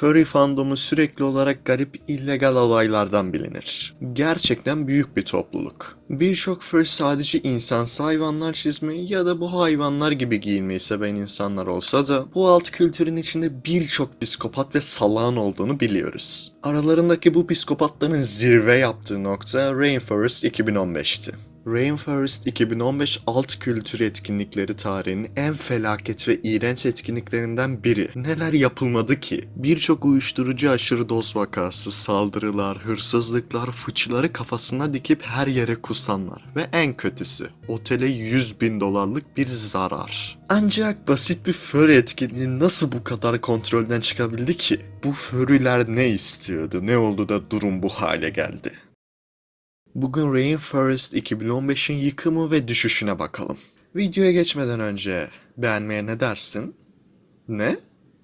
furry fandomu sürekli olarak garip illegal olaylardan bilinir. Gerçekten büyük bir topluluk. Birçok furry sadece insansı hayvanlar çizmeyi ya da bu hayvanlar gibi giyinmeyi seven insanlar olsa da bu alt kültürün içinde birçok psikopat ve salağın olduğunu biliyoruz. Aralarındaki bu psikopatların zirve yaptığı nokta Rainforest 2015'ti. Rainforest 2015 alt kültür etkinlikleri tarihinin en felaket ve iğrenç etkinliklerinden biri. Neler yapılmadı ki? Birçok uyuşturucu aşırı doz vakası, saldırılar, hırsızlıklar, fıçıları kafasına dikip her yere kusanlar. Ve en kötüsü, otele 100 bin dolarlık bir zarar. Ancak basit bir furry etkinliği nasıl bu kadar kontrolden çıkabildi ki? Bu furryler ne istiyordu? Ne oldu da durum bu hale geldi? Bugün Rainforest 2015'in yıkımı ve düşüşüne bakalım. Videoya geçmeden önce beğenmeye ne dersin? Ne?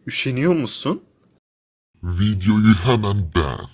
Üşeniyor musun? Videoyu hemen beğen.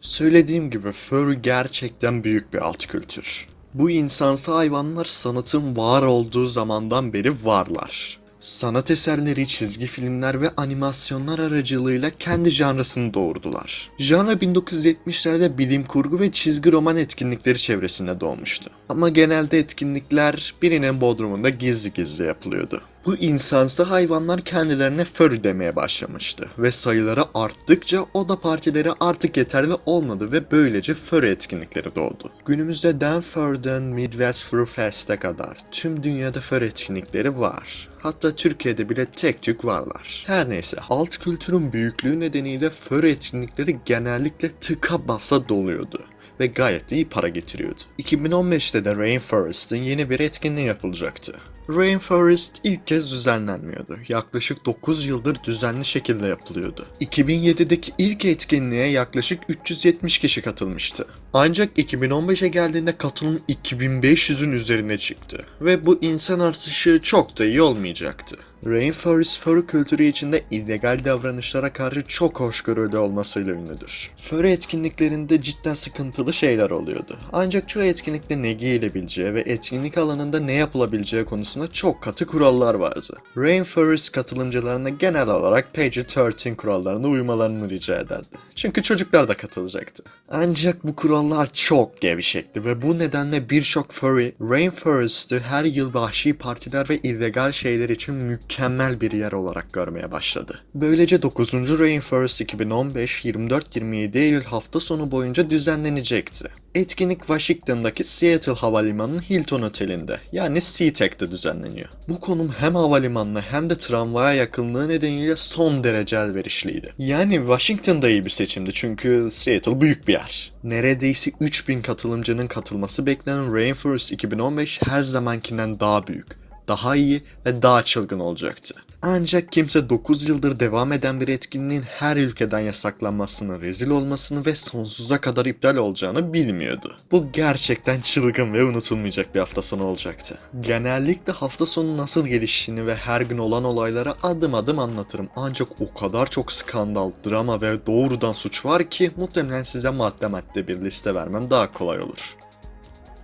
Söylediğim gibi furry gerçekten büyük bir alt kültür. Bu insansı hayvanlar sanatın var olduğu zamandan beri varlar. Sanat eserleri, çizgi filmler ve animasyonlar aracılığıyla kendi janrasını doğurdular. Janra 1970'lerde bilim kurgu ve çizgi roman etkinlikleri çevresinde doğmuştu. Ama genelde etkinlikler birinin bodrumunda gizli gizli yapılıyordu. Bu insansı hayvanlar kendilerine furry demeye başlamıştı ve sayıları arttıkça oda partileri artık yeterli olmadı ve böylece furry etkinlikleri doğdu. Günümüzde Danford'dan Midwest Fur Fest'e kadar tüm dünyada furry etkinlikleri var. Hatta Türkiye'de bile tek tük varlar. Her neyse alt kültürün büyüklüğü nedeniyle furry etkinlikleri genellikle tıka basa doluyordu ve gayet iyi para getiriyordu. 2015'te de Rainforest'ın yeni bir etkinliği yapılacaktı. Rainforest ilk kez düzenlenmiyordu. Yaklaşık 9 yıldır düzenli şekilde yapılıyordu. 2007'deki ilk etkinliğe yaklaşık 370 kişi katılmıştı. Ancak 2015'e geldiğinde katılım 2500'ün üzerine çıktı. Ve bu insan artışı çok da iyi olmayacaktı. Rainforest furry kültürü içinde illegal davranışlara karşı çok hoşgörülü olmasıyla ünlüdür. Furry etkinliklerinde cidden sıkıntılı şeyler oluyordu. Ancak çoğu etkinlikte ne giyilebileceği ve etkinlik alanında ne yapılabileceği konusunda çok katı kurallar vardı. Rainforest katılımcılarına genel olarak PG-13 kurallarına uymalarını rica ederdi. Çünkü çocuklar da katılacaktı. Ancak bu kurallar çok gevşekti ve bu nedenle birçok furry Rainforest'ı her yıl vahşi partiler ve illegal şeyler için mükemmel bir yer olarak görmeye başladı. Böylece 9. Rainforest 2015 24-27 Eylül hafta sonu boyunca düzenlenecekti. Etkinlik Washington'daki Seattle Havalimanı'nın Hilton Oteli'nde yani SeaTac'te düzenleniyor. Bu konum hem havalimanına hem de tramvaya yakınlığı nedeniyle son derece elverişliydi. Yani Washington'da iyi bir seçimdi çünkü Seattle büyük bir yer. Neredeyse 3000 katılımcının katılması beklenen Rainforest 2015 her zamankinden daha büyük daha iyi ve daha çılgın olacaktı. Ancak kimse 9 yıldır devam eden bir etkinliğin her ülkeden yasaklanmasını, rezil olmasını ve sonsuza kadar iptal olacağını bilmiyordu. Bu gerçekten çılgın ve unutulmayacak bir hafta sonu olacaktı. Genellikle hafta sonu nasıl geliştiğini ve her gün olan olaylara adım adım anlatırım. Ancak o kadar çok skandal, drama ve doğrudan suç var ki muhtemelen size madde madde bir liste vermem daha kolay olur.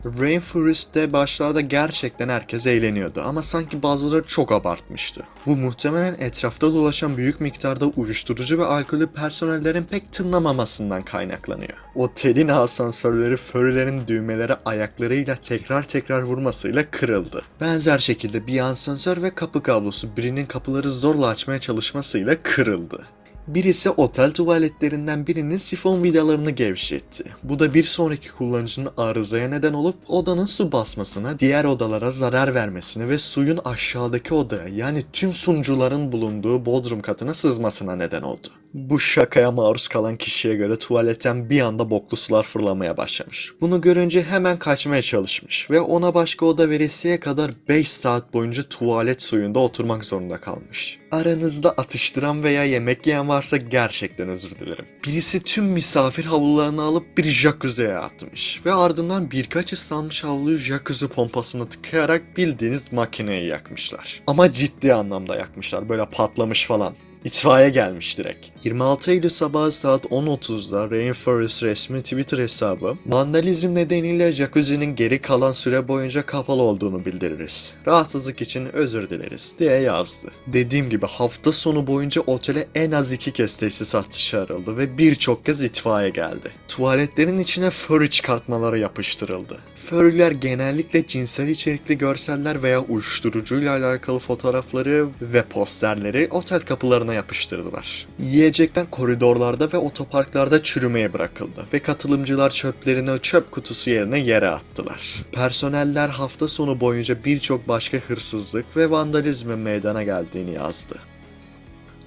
Rainforest'te başlarda gerçekten herkes eğleniyordu ama sanki bazıları çok abartmıştı. Bu muhtemelen etrafta dolaşan büyük miktarda uyuşturucu ve alkolü personellerin pek tınlamamasından kaynaklanıyor. Otelin asansörleri furrylerin düğmeleri ayaklarıyla tekrar tekrar vurmasıyla kırıldı. Benzer şekilde bir asansör ve kapı kablosu birinin kapıları zorla açmaya çalışmasıyla kırıldı. Birisi otel tuvaletlerinden birinin sifon vidalarını gevşetti. Bu da bir sonraki kullanıcının arızaya neden olup odanın su basmasına, diğer odalara zarar vermesine ve suyun aşağıdaki odaya yani tüm sunucuların bulunduğu bodrum katına sızmasına neden oldu. Bu şakaya maruz kalan kişiye göre tuvaletten bir anda boklu sular fırlamaya başlamış. Bunu görünce hemen kaçmaya çalışmış ve ona başka oda veresiye kadar 5 saat boyunca tuvalet suyunda oturmak zorunda kalmış. Aranızda atıştıran veya yemek yiyen varsa gerçekten özür dilerim. Birisi tüm misafir havlularını alıp bir jacuzziye atmış ve ardından birkaç ıslanmış havluyu jacuzzi pompasına tıkayarak bildiğiniz makineyi yakmışlar. Ama ciddi anlamda yakmışlar böyle patlamış falan. İtfaiye gelmiş direkt. 26 Eylül sabahı saat 10.30'da Rainforest resmi Twitter hesabı vandalizm nedeniyle jacuzzi'nin geri kalan süre boyunca kapalı olduğunu bildiririz. Rahatsızlık için özür dileriz diye yazdı. Dediğim gibi hafta sonu boyunca otele en az iki kez tesisat çağrıldı ve birçok kez itfaiye geldi. Tuvaletlerin içine furry çıkartmaları yapıştırıldı. Furryler genellikle cinsel içerikli görseller veya uyuşturucuyla alakalı fotoğrafları ve posterleri otel kapılarına yapıştırdılar. Yiyecekler koridorlarda ve otoparklarda çürümeye bırakıldı ve katılımcılar çöplerini çöp kutusu yerine yere attılar. Personeller hafta sonu boyunca birçok başka hırsızlık ve vandalizmin meydana geldiğini yazdı.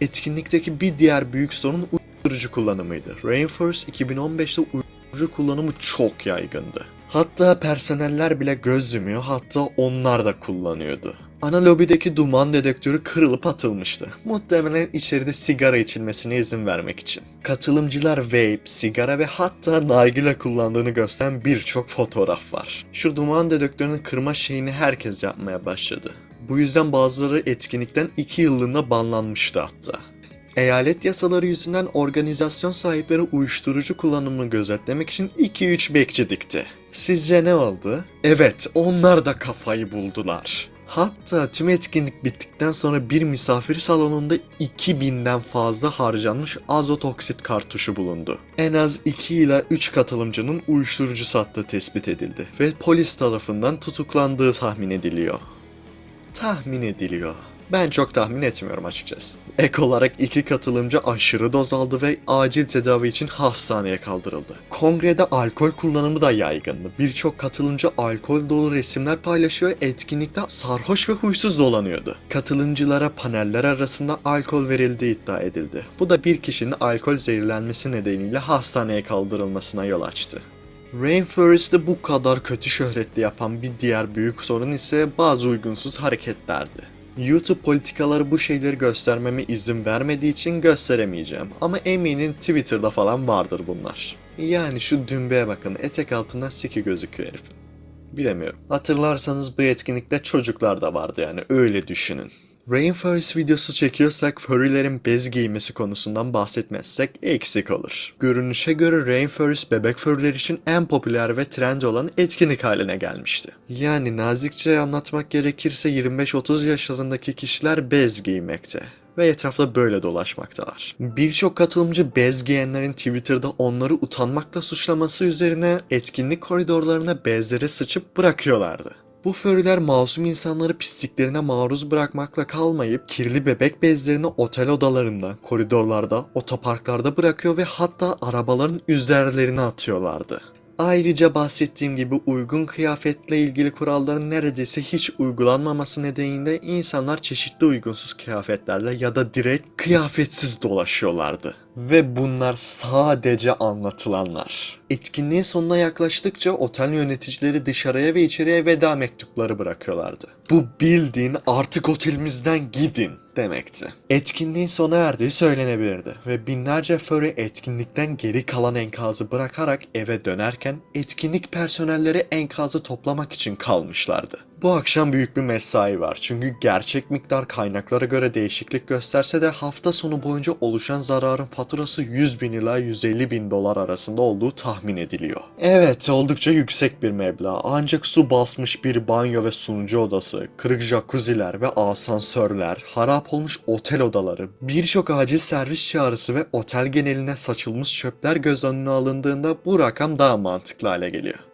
Etkinlikteki bir diğer büyük sorun uyuşturucu kullanımıydı. Rainforest 2015'te uyuşturucu kullanımı çok yaygındı. Hatta personeller bile göz yumuyor hatta onlar da kullanıyordu. Ana lobideki duman dedektörü kırılıp atılmıştı. Muhtemelen içeride sigara içilmesine izin vermek için. Katılımcılar vape, sigara ve hatta nargile kullandığını gösteren birçok fotoğraf var. Şu duman dedektörünün kırma şeyini herkes yapmaya başladı. Bu yüzden bazıları etkinlikten 2 yıllığına banlanmıştı hatta. Eyalet yasaları yüzünden organizasyon sahipleri uyuşturucu kullanımını gözetlemek için 2-3 bekçi dikti. Sizce ne oldu? Evet, onlar da kafayı buldular. Hatta tüm etkinlik bittikten sonra bir misafir salonunda 2000'den fazla harcanmış azotoksit kartuşu bulundu. En az 2 ila 3 katılımcının uyuşturucu sattığı tespit edildi ve polis tarafından tutuklandığı tahmin ediliyor tahmin ediliyor. Ben çok tahmin etmiyorum açıkçası. Ek olarak iki katılımcı aşırı doz aldı ve acil tedavi için hastaneye kaldırıldı. Kongrede alkol kullanımı da yaygındı. Birçok katılımcı alkol dolu resimler paylaşıyor, etkinlikte sarhoş ve huysuz dolanıyordu. Katılımcılara paneller arasında alkol verildiği iddia edildi. Bu da bir kişinin alkol zehirlenmesi nedeniyle hastaneye kaldırılmasına yol açtı. Rainforest'ı bu kadar kötü şöhretli yapan bir diğer büyük sorun ise bazı uygunsuz hareketlerdi. YouTube politikaları bu şeyleri göstermeme izin vermediği için gösteremeyeceğim ama eminim Twitter'da falan vardır bunlar. Yani şu dümbeye bakın etek altından siki gözüküyor herif. Bilemiyorum. Hatırlarsanız bu etkinlikte çocuklar da vardı yani öyle düşünün. Rainforest videosu çekiyorsak furrylerin bez giymesi konusundan bahsetmezsek eksik olur. Görünüşe göre Rainforest bebek furryler için en popüler ve trend olan etkinlik haline gelmişti. Yani nazikçe anlatmak gerekirse 25-30 yaşlarındaki kişiler bez giymekte ve etrafta böyle dolaşmaktalar. Birçok katılımcı bez giyenlerin Twitter'da onları utanmakla suçlaması üzerine etkinlik koridorlarına bezlere sıçıp bırakıyorlardı. Bu furryler masum insanları pisliklerine maruz bırakmakla kalmayıp kirli bebek bezlerini otel odalarında, koridorlarda, otoparklarda bırakıyor ve hatta arabaların üzerlerine atıyorlardı. Ayrıca bahsettiğim gibi uygun kıyafetle ilgili kuralların neredeyse hiç uygulanmaması nedeniyle insanlar çeşitli uygunsuz kıyafetlerle ya da direkt kıyafetsiz dolaşıyorlardı. Ve bunlar sadece anlatılanlar. Etkinliğin sonuna yaklaştıkça otel yöneticileri dışarıya ve içeriye veda mektupları bırakıyorlardı. Bu bildiğin artık otelimizden gidin demekti. Etkinliğin sona erdiği söylenebilirdi ve binlerce furry etkinlikten geri kalan enkazı bırakarak eve dönerken etkinlik personelleri enkazı toplamak için kalmışlardı. Bu akşam büyük bir mesai var çünkü gerçek miktar kaynaklara göre değişiklik gösterse de hafta sonu boyunca oluşan zararın faturası 100 bin ila 150 bin dolar arasında olduğu tahmin ediliyor. Evet oldukça yüksek bir meblağ ancak su basmış bir banyo ve sunucu odası, kırık jacuzziler ve asansörler, harap olmuş otel odaları, birçok acil servis çağrısı ve otel geneline saçılmış çöpler göz önüne alındığında bu rakam daha mantıklı hale geliyor.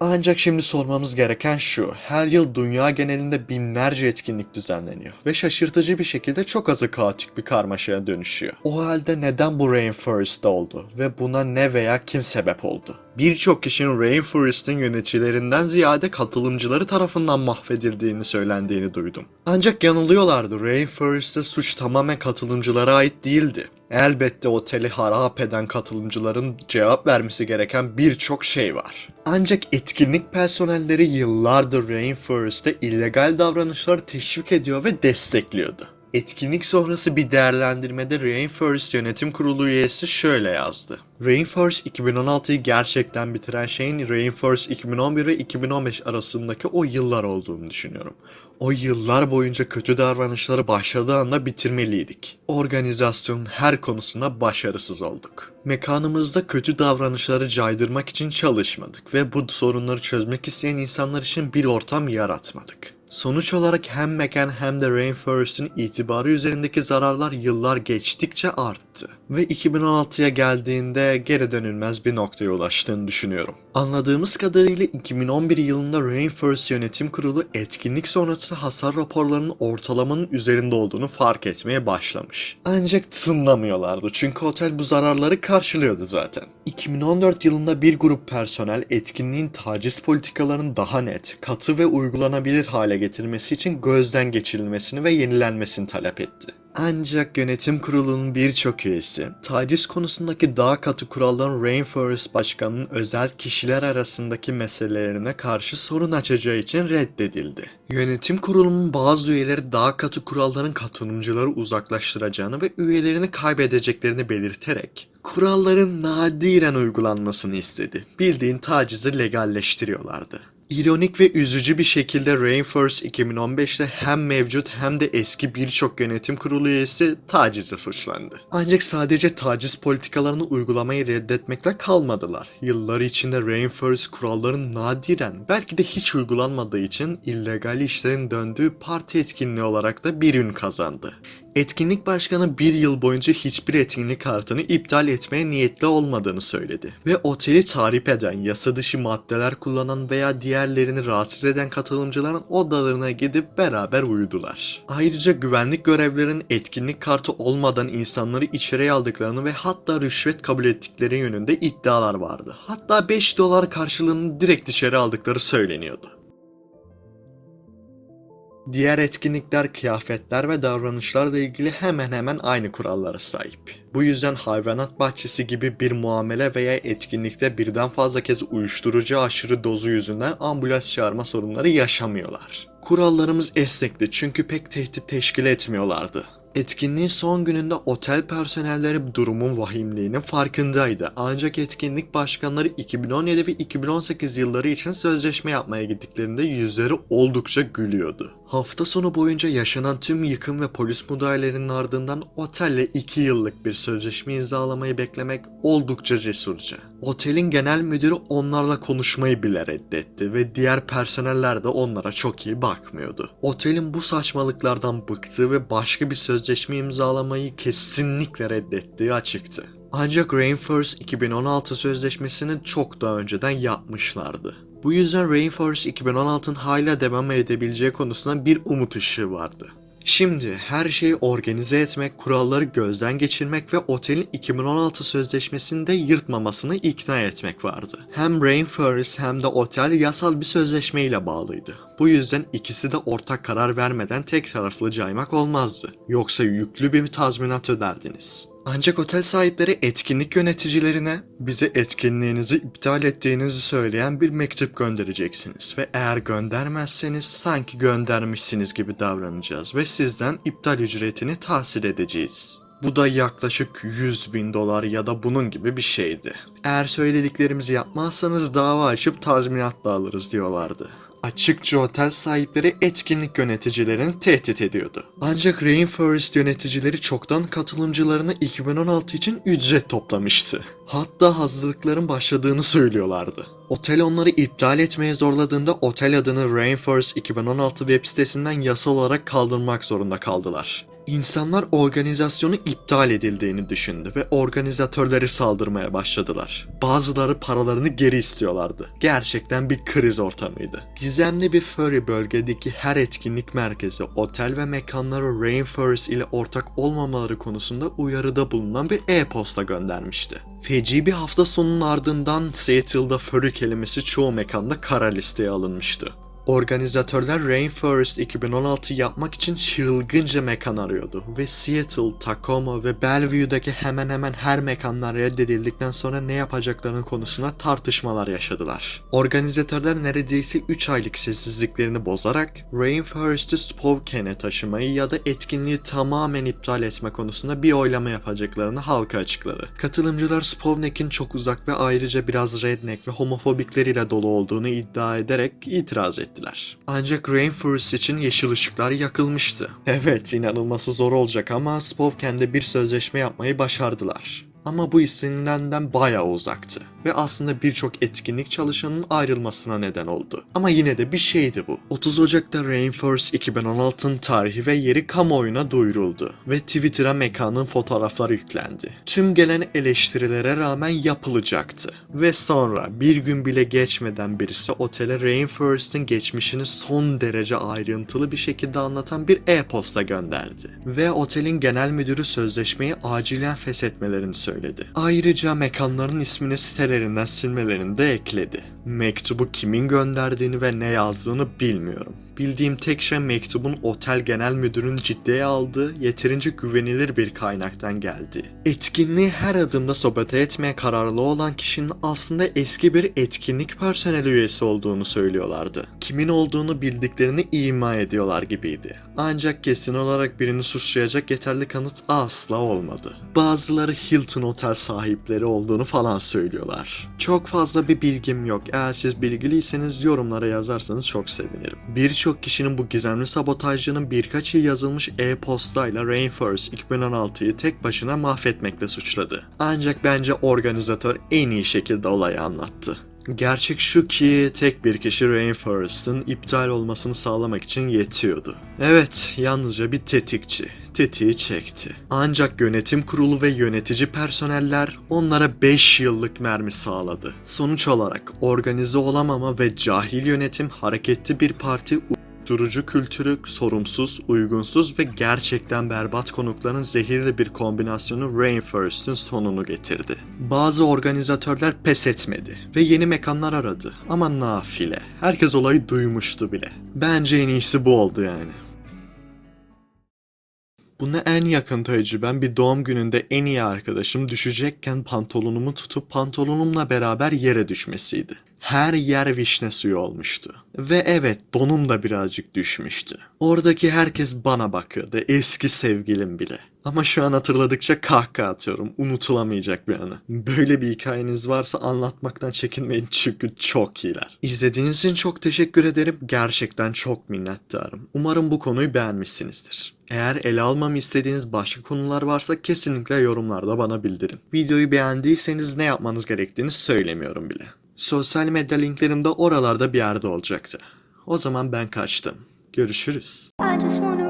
Ancak şimdi sormamız gereken şu. Her yıl dünya genelinde binlerce etkinlik düzenleniyor ve şaşırtıcı bir şekilde çok azı kaotik bir karmaşaya dönüşüyor. O halde neden bu Rainforest'ta oldu ve buna ne veya kim sebep oldu? Birçok kişinin Rainforest'in yöneticilerinden ziyade katılımcıları tarafından mahvedildiğini söylendiğini duydum. Ancak yanılıyorlardı. Rainforest'te suç tamamen katılımcılara ait değildi. Elbette oteli harap eden katılımcıların cevap vermesi gereken birçok şey var. Ancak etkinlik personelleri yıllardır Rainforest'te illegal davranışları teşvik ediyor ve destekliyordu. Etkinlik sonrası bir değerlendirmede Rainforest Yönetim Kurulu üyesi şöyle yazdı. Rainforest 2016'yı gerçekten bitiren şeyin Rainforest 2011 ve 2015 arasındaki o yıllar olduğunu düşünüyorum. O yıllar boyunca kötü davranışları başladığı anda bitirmeliydik. Organizasyonun her konusunda başarısız olduk. Mekanımızda kötü davranışları caydırmak için çalışmadık ve bu sorunları çözmek isteyen insanlar için bir ortam yaratmadık. Sonuç olarak hem mekan hem de Rainforest'in itibarı üzerindeki zararlar yıllar geçtikçe arttı. Ve 2016'ya geldiğinde geri dönülmez bir noktaya ulaştığını düşünüyorum. Anladığımız kadarıyla 2011 yılında Rainforest Yönetim Kurulu etkinlik sonrası hasar raporlarının ortalamanın üzerinde olduğunu fark etmeye başlamış. Ancak tınlamıyorlardı çünkü otel bu zararları karşılıyordu zaten. 2014 yılında bir grup personel etkinliğin taciz politikalarının daha net, katı ve uygulanabilir hale getirmesi için gözden geçirilmesini ve yenilenmesini talep etti. Ancak yönetim kurulunun birçok üyesi, taciz konusundaki daha katı kuralların Rainforest Başkanı'nın özel kişiler arasındaki meselelerine karşı sorun açacağı için reddedildi. Yönetim kurulunun bazı üyeleri daha katı kuralların katılımcıları uzaklaştıracağını ve üyelerini kaybedeceklerini belirterek kuralların nadiren uygulanmasını istedi. Bildiğin tacizi legalleştiriyorlardı. İronik ve üzücü bir şekilde Rainforest 2015'te hem mevcut hem de eski birçok yönetim kurulu üyesi tacizle suçlandı. Ancak sadece taciz politikalarını uygulamayı reddetmekle kalmadılar. Yıllar içinde Rainforest kuralların nadiren belki de hiç uygulanmadığı için illegal işlerin döndüğü parti etkinliği olarak da bir ün kazandı. Etkinlik başkanı bir yıl boyunca hiçbir etkinlik kartını iptal etmeye niyetli olmadığını söyledi. Ve oteli tarif eden, yasa dışı maddeler kullanan veya diğerlerini rahatsız eden katılımcıların odalarına gidip beraber uyudular. Ayrıca güvenlik görevlilerinin etkinlik kartı olmadan insanları içeriye aldıklarını ve hatta rüşvet kabul ettikleri yönünde iddialar vardı. Hatta 5 dolar karşılığını direkt içeri aldıkları söyleniyordu. Diğer etkinlikler, kıyafetler ve davranışlarla ilgili hemen hemen aynı kurallara sahip. Bu yüzden hayvanat bahçesi gibi bir muamele veya etkinlikte birden fazla kez uyuşturucu aşırı dozu yüzünden ambulans çağırma sorunları yaşamıyorlar. Kurallarımız esnekti çünkü pek tehdit teşkil etmiyorlardı. Etkinliğin son gününde otel personelleri durumun vahimliğinin farkındaydı. Ancak etkinlik başkanları 2017 ve 2018 yılları için sözleşme yapmaya gittiklerinde yüzleri oldukça gülüyordu. Hafta sonu boyunca yaşanan tüm yıkım ve polis müdahalelerinin ardından otelle 2 yıllık bir sözleşme imzalamayı beklemek oldukça cesurca. Otelin genel müdürü onlarla konuşmayı bile reddetti ve diğer personeller de onlara çok iyi bakmıyordu. Otelin bu saçmalıklardan bıktığı ve başka bir sözleşme imzalamayı kesinlikle reddettiği açıktı. Ancak Rainforest 2016 sözleşmesini çok daha önceden yapmışlardı. Bu yüzden Rainforest 2016'ın hala devam edebileceği konusunda bir umut ışığı vardı. Şimdi her şeyi organize etmek, kuralları gözden geçirmek ve otelin 2016 sözleşmesini de yırtmamasını ikna etmek vardı. Hem Rainforest hem de otel yasal bir sözleşmeyle bağlıydı. Bu yüzden ikisi de ortak karar vermeden tek taraflı caymak olmazdı. Yoksa yüklü bir tazminat öderdiniz. Ancak otel sahipleri etkinlik yöneticilerine bize etkinliğinizi iptal ettiğinizi söyleyen bir mektup göndereceksiniz ve eğer göndermezseniz sanki göndermişsiniz gibi davranacağız ve sizden iptal ücretini tahsil edeceğiz. Bu da yaklaşık 100 bin dolar ya da bunun gibi bir şeydi. Eğer söylediklerimizi yapmazsanız dava açıp tazminat da alırız diyorlardı. Açıkça otel sahipleri etkinlik yöneticilerini tehdit ediyordu. Ancak Rainforest yöneticileri çoktan katılımcılarına 2016 için ücret toplamıştı. Hatta hazırlıkların başladığını söylüyorlardı. Otel onları iptal etmeye zorladığında otel adını Rainforest 2016 web sitesinden yasal olarak kaldırmak zorunda kaldılar. İnsanlar organizasyonu iptal edildiğini düşündü ve organizatörleri saldırmaya başladılar. Bazıları paralarını geri istiyorlardı. Gerçekten bir kriz ortamıydı. Gizemli bir furry bölgedeki her etkinlik merkezi otel ve mekanlara Rainforest ile ortak olmamaları konusunda uyarıda bulunan bir e-posta göndermişti. Feci bir hafta sonunun ardından Seattle'da furry kelimesi çoğu mekanda kara listeye alınmıştı. Organizatörler Rainforest 2016 yapmak için çılgınca mekan arıyordu ve Seattle, Tacoma ve Bellevue'daki hemen hemen her mekanlar reddedildikten sonra ne yapacaklarının konusunda tartışmalar yaşadılar. Organizatörler neredeyse 3 aylık sessizliklerini bozarak Rainforest'ı Spokane'e taşımayı ya da etkinliği tamamen iptal etme konusunda bir oylama yapacaklarını halka açıkladı. Katılımcılar Spowneck'in çok uzak ve ayrıca biraz redneck ve homofobikleriyle dolu olduğunu iddia ederek itiraz ettiler. Ancak Rainforest için yeşil ışıklar yakılmıştı. Evet inanılması zor olacak ama Spokane bir sözleşme yapmayı başardılar. Ama bu istenilenden bayağı uzaktı ve aslında birçok etkinlik çalışanının ayrılmasına neden oldu. Ama yine de bir şeydi bu. 30 Ocak'ta Rainforest 2016'ın tarihi ve yeri kamuoyuna duyuruldu ve Twitter'a mekanın fotoğrafları yüklendi. Tüm gelen eleştirilere rağmen yapılacaktı. Ve sonra bir gün bile geçmeden birisi otele Rainforest'ın geçmişini son derece ayrıntılı bir şekilde anlatan bir e-posta gönderdi. Ve otelin genel müdürü sözleşmeyi acilen feshetmelerini söyledi. Ayrıca mekanların ismini sitelerinden silmelerini de ekledi. Mektubu kimin gönderdiğini ve ne yazdığını bilmiyorum. Bildiğim tek şey mektubun otel genel müdürünün ciddiye aldığı yeterince güvenilir bir kaynaktan geldi. Etkinliği her adımda sabote etmeye kararlı olan kişinin aslında eski bir etkinlik personeli üyesi olduğunu söylüyorlardı. Kimin olduğunu bildiklerini ima ediyorlar gibiydi. Ancak kesin olarak birini suçlayacak yeterli kanıt asla olmadı. Bazıları Hilton Otel sahipleri olduğunu falan söylüyorlar. Çok fazla bir bilgim yok. Eğer siz bilgiliyseniz yorumlara yazarsanız çok sevinirim. Birçok kişinin bu gizemli sabotajcının birkaç yıl yazılmış e-postayla Rainforest 2016'yı tek başına mahvetmekle suçladı. Ancak bence organizatör en iyi şekilde olayı anlattı. Gerçek şu ki tek bir kişi Rainforest'ın iptal olmasını sağlamak için yetiyordu. Evet, yalnızca bir tetikçi. Tetiği çekti. Ancak yönetim kurulu ve yönetici personeller onlara 5 yıllık mermi sağladı. Sonuç olarak organize olamama ve cahil yönetim hareketli bir parti Durucu kültürü, sorumsuz, uygunsuz ve gerçekten berbat konukların zehirli bir kombinasyonu Rainforest'ın sonunu getirdi. Bazı organizatörler pes etmedi ve yeni mekanlar aradı ama nafile. Herkes olayı duymuştu bile. Bence en iyisi bu oldu yani. Buna en yakın tecrübem bir doğum gününde en iyi arkadaşım düşecekken pantolonumu tutup pantolonumla beraber yere düşmesiydi. Her yer vişne suyu olmuştu. Ve evet donum da birazcık düşmüştü. Oradaki herkes bana bakıyordu eski sevgilim bile. Ama şu an hatırladıkça kahkaha atıyorum. Unutulamayacak bir anı. Böyle bir hikayeniz varsa anlatmaktan çekinmeyin çünkü çok iyiler. İzlediğiniz için çok teşekkür ederim. Gerçekten çok minnettarım. Umarım bu konuyu beğenmişsinizdir. Eğer ele almamı istediğiniz başka konular varsa kesinlikle yorumlarda bana bildirin. Videoyu beğendiyseniz ne yapmanız gerektiğini söylemiyorum bile. Sosyal medya linklerim de oralarda bir yerde olacaktı. O zaman ben kaçtım. Görüşürüz. I just wanna